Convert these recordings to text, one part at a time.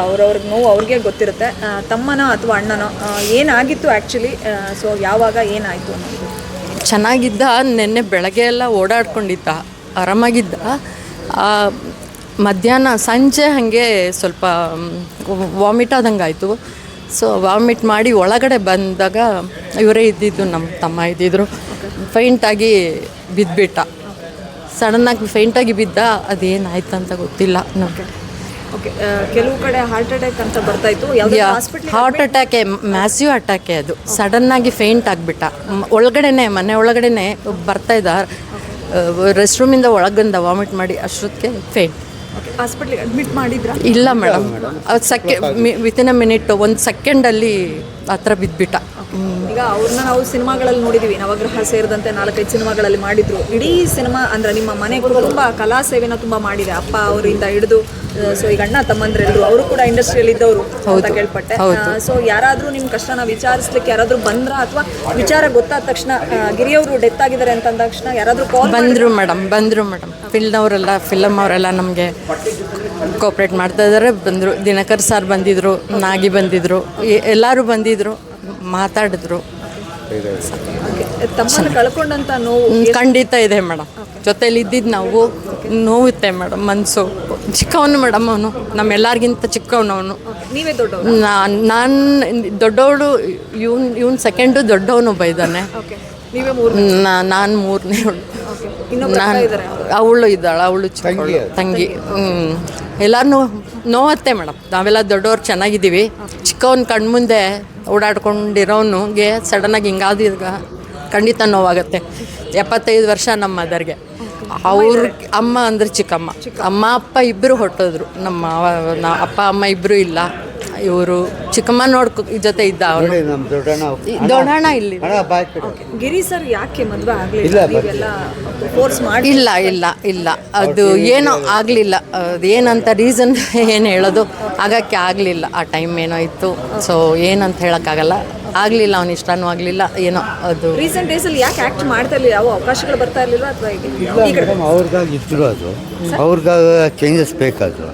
ಅವ್ರವ್ರಿಗೆ ನೋವು ಅವ್ರಿಗೆ ಗೊತ್ತಿರುತ್ತೆ. ತಮ್ಮನೋ ಅಥವಾ ಅಣ್ಣನೋ ಏನಾಗಿತ್ತು ಆ್ಯಕ್ಚುಲಿ ಸೊ ಯಾವಾಗ ಏನಾಯಿತು ಅನ್ನೋದು. ಚೆನ್ನಾಗಿದ್ದ ನಿನ್ನೆ ಬೆಳಗ್ಗೆ ಎಲ್ಲ ಓಡಾಡ್ಕೊಂಡಿದ್ದ ಆರಾಮಾಗಿದ್ದ. ಮಧ್ಯಾಹ್ನ ಸಂಜೆ ಹಾಗೆ ಸ್ವಲ್ಪ ವಾಮಿಟ್ ಆದಂಗೆ ಆಯಿತು. ಸೊ ವಾಮಿಟ್ ಮಾಡಿ ಒಳಗಡೆ ಬಂದಾಗ ಇವರೇ ಇದ್ದಿದ್ದು ನಮ್ಮ ತಮ್ಮ ಇದ್ದಿದ್ರು. ಫೈಂಟಾಗಿ ಬಿದ್ದುಬಿಟ್ಟ ಸಡನ್ನಾಗಿ ಫೈಂಟಾಗಿ ಬಿದ್ದ ಅದೇನಾಯ್ತು ಅಂತ ಗೊತ್ತಿಲ್ಲ. ನಮಗೆ ಓಕೆ ಕೆಲವು ಕಡೆ ಹಾರ್ಟ್ ಅಟ್ಯಾಕ್ ಅಂತ ಬರ್ತಾಯಿತ್ತು ಇತ್ತು. ಹಾರ್ಟ್ ಅಟ್ಯಾಕೆ ಮ್ಯಾಸಿವ್ ಅಟ್ಯಾಕೆ ಅದು. ಸಡನ್ ಆಗಿ ಫೇಂಟ್ ಆಗಿಬಿಟ್ಟ. ಒಳಗಡೆನೆ ಮನೆ ಒಳಗಡೆನೆ ಬರ್ತಾ ಇದ್ದ. ರೆಸ್ಟ್ ರೂಮಿಂದ ಒಳಗಂದ ವಾಮಿಟ್ ಮಾಡಿ ಅಷ್ಟೊತ್ತಿಗೆ ಫೇಂಟ್ ಹಾಸ್ಪಿಟ್ಲಿಗೆ ಅಡ್ಮಿಟ್ ಮಾಡಿದ್ರಾ? ಇಲ್ಲ ಮೇಡಮ್ ಅದು ಸೆಕೆ ವಿತಿನ್ ಅ ಮಿನಿಟ್ ಒಂದು ಸೆಕೆಂಡಲ್ಲಿ ಹತ್ರ ಬಿದ್ದುಬಿಟ್ಟ ಈಗ ಅವ್ರನ್ನ ನಾವು ಸಿನಿಮಾಗಳಲ್ಲಿ ನೋಡಿದೀವಿ. ನವಗ್ರಹ ಸೇರಿದಂತೆ ನಾಲ್ಕೈದು ಸಿನಿಮಾಗಳಲ್ಲಿ ಮಾಡಿದ್ರು. ಇಡೀ ಸಿನಿಮಾ ಅಂದ್ರೆ ನಿಮ್ಮ ಮನೆ ತುಂಬಾ ಕಲಾ ಸೇವೆನ ತುಂಬಾ ಮಾಡಿದೆ. ಅಪ್ಪ ಅವರಿಂದ ಹಿಡಿದು ಸೊ ಈಗ ಅಣ್ಣ ತಮ್ಮಂದ್ರೆಲ್ಲರೂ ಅವರು ಕೂಡ ಇಂಡಸ್ಟ್ರಿಯಲ್ಲಿ ಇದ್ದವರು ಅಂತ ಕೇಳ್ಪಟ್ಟೆ. ಸೊ ಯಾರಾದರೂ ನಿಮ್ಮ ಕಷ್ಟನ ವಿಚಾರಿಸ್ಲಿಕ್ಕೆ ಯಾರಾದರೂ ಬಂದ್ರ ಅಥವಾ ವಿಚಾರ ಗೊತ್ತಾದ ತಕ್ಷಣ ಗಿರಿಯವರು ಡೆತ್ ಆಗಿದ್ದಾರೆ ಅಂತ ಅಂದ ತಕ್ಷಣ ಯಾರಾದರೂ ಕಾಲ್ ಬಂದರು ಮೇಡಮ್ ಬಂದರು ಮೇಡಮ್ ಫಿಲ್ಮ್ನವರೆಲ್ಲ ಫಿಲಮ್ ಅವರೆಲ್ಲ ನಮಗೆ ಕೋಪ್ರೇಟ್ ಮಾಡ್ತಾ ಇದ್ದಾರೆ ಬಂದರು ದಿನಕರ್ ಸರ್ ಬಂದಿದ್ರು ನಾಗಿ ಬಂದಿದ್ರು ಎಲ್ಲರೂ ಬಂದಿದ್ರು ಮಾತಾಡಿದ್ರು. ತಮ್ಮನ್ನ ಕಳ್ಕೊಂಡಂತ ನೋವು ಖಂಡಿತ ಇದೆ ಮೇಡಮ್ ಜೊತೇಲಿ ಇದ್ದಿದ್ದು ನಾವು ನೋವುತ್ತೆ ಮೇಡಮ್ ಮನಸ್ಸು ಚಿಕ್ಕವನು ಮೇಡಮ್ ಅವನು ನಮ್ಮೆಲ್ಲರಿಗಿಂತ ಚಿಕ್ಕವನು ಅವನು. ನೀವೇ ದೊಡ್ಡವರು? ನಾನು ದೊಡ್ಡವಳು ಇವನ್ ಇವನ್ ಸೆಕೆಂಡು ದೊಡ್ಡವನು ಬೈದಾನೆ ಓಕೆ ನೀವೇ ಮೂರು ನಾನು ಇನ್ನೊಬ್ರು ನಾನು ಅವಳು ಇದ್ದಾಳೆ ಅವಳು ಚಿಕ್ಕವಳು. ತಂಗಿ. ಹ್ಞೂ ಎಲ್ಲರೂ ನೋವತ್ತೆ ಮೇಡಮ್ ನಾವೆಲ್ಲ ದೊಡ್ಡವ್ರು ಚೆನ್ನಾಗಿದ್ದೀವಿ. ಚಿಕ್ಕವನ ಕಣ್ಮುಂದೆ ಓಡಾಡ್ಕೊಂಡಿರೋನಿಗೆ ಸಡನ್ನಾಗಿ ಹಿಂಗಾದಾಗ ಖಂಡಿತ ನೋವಾಗುತ್ತೆ. ಎಪ್ಪತ್ತೈದು ವರ್ಷ ನಮ್ಮ ಮದರ್ಗೆ ಅವ್ರ ಅಮ್ಮ ಅಂದ್ರೆ ಚಿಕ್ಕಮ್ಮ. ಅಮ್ಮ ಅಪ್ಪ ಇಬ್ಬರು ಹೊಟ್ಟೋದ್ರು ನಮ್ಮ ಅಪ್ಪ ಅಮ್ಮ ಇಬ್ಬರು ಇಲ್ಲ. ಇವರು ಚಿಕ್ಕಮ್ಮ ನೋಡ್ಕೊ ಜೊತೆ ಇದ್ದ ಅವನು ದೊಡ್ಡಣ್ಣ. ಇಲ್ಲಿ. ಗಿರಿ ಸರ್ ಯಾಕೆ ಮದುವೆ ಆಗಲಿಲ್ಲ? ನೀವೆಲ್ಲ ಫೋರ್ಸ್ ಮಾಡಿ ಇಲ್ಲ ಇಲ್ಲ ಇಲ್ಲ. ಅದು ಏನೋ ಆಗಲಿಲ್ಲ. ಅದು ಏನಂತ ರೀಸನ್ ಏನು ಹೇಳೋದು ಆಗಕ್ಕೆ ಆಗಲಿಲ್ಲ. ಆ ಟೈಮ್ ಏನೋ ಇತ್ತು. ಸೊ ಏನಂತ ಹೇಳೋಕ್ಕಾಗಲ್ಲ. ಆಗಲಿಲ್ಲ ಅವನ ಇಷ್ಟನೂ ಆಗಲಿಲ್ಲ ಏನೋ ಅದು. ರೀಸೆಂಟ್ ಡೇಸ್ ಅಲ್ಲಿ ಯಾಕೆ ಆಕ್ಟ್ ಮಾಡ್ತಾ ಇರ್ಲಿಲ್ಲ? ಯಾವ ಅವಕಾಶಗಳು ಬರ್ತಾ ಇರ್ಲಿಲ್ಲ ಅಥವಾ ಅವ್ರಿಗಾಗಿ ಇದ್ರು ಅದು. ಅವ್ರಿಗಾಗ ಚೇಂಜಸ್ ಬೇಕಾದ್ರು.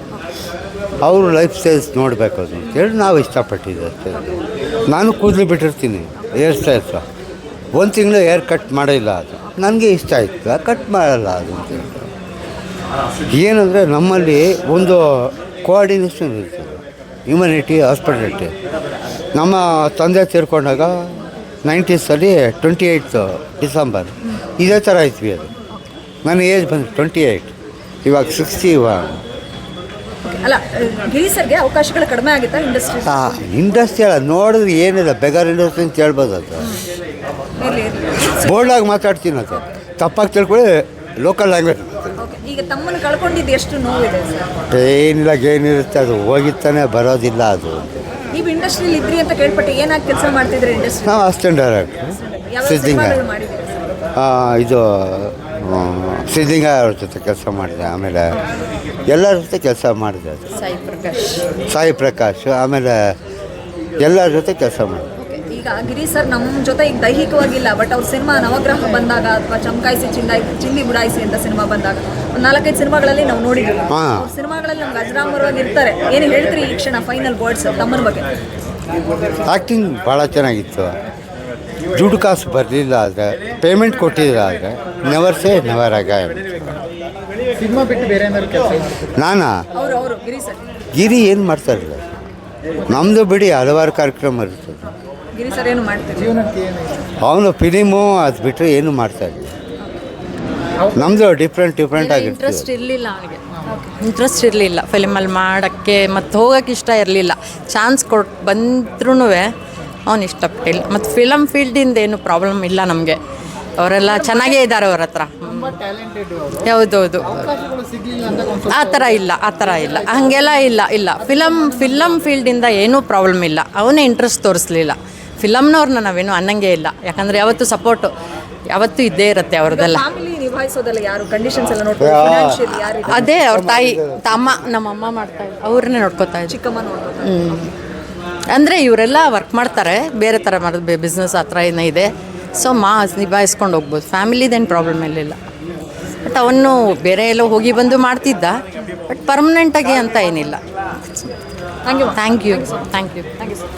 ಅವ್ರ ಲೈಫ್ ಸ್ಟೈಲ್ಸ್ ನೋಡಬೇಕು ಅದು ಅಂತೇಳಿ ನಾವು ಇಷ್ಟಪಟ್ಟಿದ್ದು ಅಷ್ಟೇ. ನಾನು ಕೂದಲು ಬಿಟ್ಟಿರ್ತೀನಿ ಹೇರ್ ಸ್ಟೈಲ್ಸ್ ಒಂದು ತಿಂಗಳು ಹೇರ್ ಕಟ್ ಮಾಡಿಲ್ಲ ಅದು. ನನಗೆ ಇಷ್ಟ ಆಯಿತು ಕಟ್ ಮಾಡಲ್ಲ ಅದು ಅಂತೇಳಿ ಏನಂದರೆ ನಮ್ಮಲ್ಲಿ ಒಂದು ಕೋಆರ್ಡಿನೇಷನ್ ಇರ್ತದೆ ಹ್ಯುಮನಿಟಿ ಹಾಸ್ಪಿಟಾಲಿಟಿ ನಮ್ಮ ತಂದೆ ತೀರ್ಕೊಂಡಾಗ ನೈಂಟೀಸಲ್ಲಿ ಟ್ವೆಂಟಿ ಏಯ್ಟ್ ಡಿಸೆಂಬರ್. ಇದೇ ಥರ ಇದ್ವಿ ಅದು. ನನ್ನ ಏಜ್ ಬಂದು ಟ್ವೆಂಟಿ ಏಯ್ಟ್ ಇವಾಗ ಸಿಕ್ಸ್ಟಿ ಒನ್. ಅಲ್ಲ ಗಿರಿ ಸರ್ಗೆ ಅವಕಾಶಗಳು ಕಡಿಮೆ ಆಗುತ್ತಾ ಇಂಡಸ್ಟ್ರಿ ಇಂಡಸ್ಟ್ರಿ ಅಲ್ಲ ನೋಡಿದ್ರೆ ಏನಿಲ್ಲ ಬೆಗರ್ ಇಂಡಸ್ಟ್ರಿ ಅಂತ ಹೇಳ್ಬೋದು ಅದು. ಬೋಲ್ಡಾಗಿ ಮಾತಾಡ್ತೀನಿ ಅದು. ತಪ್ಪಾಗಿ ತಿಳ್ಕೊಳ್ಳಿ ಲೋಕಲ್ ಲ್ಯಾಂಗ್ವೇಜ್ ಈಗ ತಮ್ಮನ್ನು ಕಳ್ಕೊಂಡಿದ್ದು ಎಷ್ಟು ನೋವಿದೆ ಏನಿಲ್ಲ ಏನಿರುತ್ತೆ ಅದು ಹೋಗಿತ್ತಾನೆ ಬರೋದಿಲ್ಲ ಅದು. ನೀವು ಇಂಡಸ್ಟ್ರಿಯಲ್ಲಿ ಇದ್ರಿ ಅಂತ ಕೇಳ್ಪಟ್ಟೆ ಏನಾಗಿ ಕೆಲಸ ಮಾಡ್ತಿದ್ರಿ ಇಂಡಸ್ಟ್ರಿ? ನಾವು ಅಸ್ಟೆಂಟ್ ಡೈರೆಕ್ಟ್ರು ಆ, ಇದು ಸಿದ್ಧಿಂಗ ಅವ್ರ ಜೊತೆ ಕೆಲಸ ಮಾಡಿದೆ. ಆಮೇಲೆ ಎಲ್ಲರ ಜೊತೆ ಕೆಲಸ ಮಾಡಿದೆ. ಸಾಯಿ ಪ್ರಕಾಶ್ ಸಾಯಿ ಪ್ರಕಾಶ್ ಆಮೇಲೆ ಎಲ್ಲರ ಜೊತೆ ಕೆಲಸ ಮಾಡಿದೆ. ಈಗ ಗಿರಿ ಸರ್ ನಮ್ಮ ಜೊತೆ ಈಗ ದೈಹಿಕವಾಗಿಲ್ಲ ಬಟ್ ಅವ್ರ ಸಿನಿಮಾ ನವಗ್ರಹ ಬಂದಾಗ ಅಥವಾ ಚಮಕಾಯಿಸಿ ಚಿಂದಾಯಿ ಚಿಂದಿ ಬುಡಾಯಿಸಿ ಅಂತ ಸಿನಿಮಾ ಬಂದಾಗ ಒಂದು ನಾಲ್ಕೈದು ಸಿನಿಮಾಗಳಲ್ಲಿ ನಾವು ನೋಡಿದ್ವಿ ಹಾ. ಅವ್ರ ಸಿನಿಮಾಗಳಲ್ಲಿ ನಮ್ಗೆ ಅಜರಾಮರವಾಗಿ ಇರ್ತಾರೆ. ಏನು ಹೇಳ್ತೀರಿ ಈ ಕ್ಷಣ ಫೈನಲ್ ವರ್ಡ್ಸ್ ತಮ್ಮನ ಬಗ್ಗೆ? ಆ್ಯಕ್ಟಿಂಗ್ ಭಾಳ ಚೆನ್ನಾಗಿತ್ತು. ದುಡ್ಡು ಕಾಸು ಬರಲಿಲ್ಲ ಆದರೆ ಪೇಮೆಂಟ್ ಕೊಟ್ಟಿಲ್ಲ ಆದರೆ ನೆವರ್ ಸೇ ನೆವರ್ ಆಗ ಸಿನಿಮಾ ಬಿಟ್ಟು ಬೇರೆ ಏನಾದ್ರು ಕೆಲಸ ನಾನಾ? ಗಿರಿ ಸರ್. ಗಿರಿ ಏನು ಮಾಡ್ತಾರಿಲ್ಲ ನಮ್ಮದು ಬಿಡಿ ಹಲವಾರು ಕಾರ್ಯಕ್ರಮ ಇರ್ತದೆ. ಗಿರಿ ಸರ್ ಏನು ಮಾಡ್ತೀರಿ? ಜೀವನಕ್ಕೆ ಏನಾಯ್ತು ಅವನು ಫಿಲಿಮು ಅದು ಬಿಟ್ಟರೆ ಏನೂ ಮಾಡ್ತಾಯಿಲ್ಲ ನಮ್ಮದು ಡಿಫ್ರೆಂಟ್ ಡಿಫ್ರೆಂಟ್ ಆಗಿರ್ತದೆ ಇಂಟ್ರೆಸ್ಟ್ ಇರಲಿಲ್ಲ ಅವನಿಗೆ. ಇಂಟ್ರೆಸ್ಟ್ ಇರಲಿಲ್ಲ. ಫಿಲಿಮಲ್ಲಿ ಮಾಡೋಕ್ಕೆ ಮತ್ತು ಹೋಗೋಕ್ಕೆ ಇಷ್ಟ ಇರಲಿಲ್ಲ. ಚಾನ್ಸ್ ಕೊಟ್ಟು ಬಂದ್ರೂ ಅವನು ಇಷ್ಟಪಟ್ಟಿಲ್ಲ. ಮತ್ತು ಫಿಲಮ್ ಫೀಲ್ಡಿಂದ ಏನು ಪ್ರಾಬ್ಲಮ್ ಇಲ್ಲ ನಮಗೆ. ಅವರೆಲ್ಲ ಚೆನ್ನಾಗೇ ಇದ್ದಾರೆ ಅವ್ರ ಹತ್ರ. ತುಂಬ ಟ್ಯಾಲೆಂಟೆಡ್ ಹೌದೌದು. ಅವಕಾಶಗಳು ಸಿಗ್ಲಿಲ್ಲ ಅಂತ ಒಂದು ಆ ಥರ ಇಲ್ಲ ಆ ಥರ ಇಲ್ಲ. ಹಾಗೆಲ್ಲ ಇಲ್ಲ ಇಲ್ಲ. ಫಿಲಮ್ ಫಿಲಮ್ ಫೀಲ್ಡಿಂದ ಏನೂ ಪ್ರಾಬ್ಲಮ್ ಇಲ್ಲ. ಅವನೇ ಇಂಟ್ರೆಸ್ಟ್ ತೋರಿಸ್ಲಿಲ್ಲ. ಫಿಲಮ್ನವ್ರನ್ನ ನಾವೇನು ಅನ್ನಂಗೆ ಇಲ್ಲ. ಯಾಕಂದರೆ ಯಾವತ್ತು ಸಪೋರ್ಟು ಯಾವತ್ತೂ ಇದ್ದೇ ಇರುತ್ತೆ ಅವ್ರದ್ದೆಲ್ಲ. ಫ್ಯಾಮಿಲಿ ನಿಭಾಯಿಸೋದೆಲ್ಲ ಯಾರು? ಕಂಡೀಷನ್ಸ್ ಎಲ್ಲ ನೋಡ್ತಾರೆ ಫಿನಾನ್ಷಿಯಲ್ ಯಾರು ಅದೇ ಅವ್ರ ತಾಯಿ ತಮ್ಮ ನಮ್ಮ ಅಮ್ಮ ಮಾಡ್ತಾ ಅವ್ರನ್ನ ನೋಡ್ಕೋತಾ ಇದ್ರು ಚಿಕ್ಕಮ್ಮ ಹ್ಞೂ ಅಂದರೆ ಇವರೆಲ್ಲ ವರ್ಕ್ ಮಾಡ್ತಾರೆ. ಬೇರೆ ಥರ ಮಾಡೋದು ಬಿಸ್ನೆಸ್ ಹತ್ರ ಥರ ಏನೋ ಇದೆ. ಸೊ ಮಾ ನಿಭಾಯಿಸ್ಕೊಂಡು ಹೋಗ್ಬೋದು. ಫ್ಯಾಮಿಲಿದೇನು ಪ್ರಾಬ್ಲಮ್ ಇರಲಿಲ್ಲ ಬಟ್ ಅವನು ಬೇರೆ ಎಲ್ಲೋ ಹೋಗಿ ಬಂದು ಮಾಡ್ತಿದ್ದ. ಬಟ್ ಪರ್ಮನೆಂಟಾಗಿ ಅಂತ ಏನಿಲ್ಲ. Thank you thank you thank you thank you sir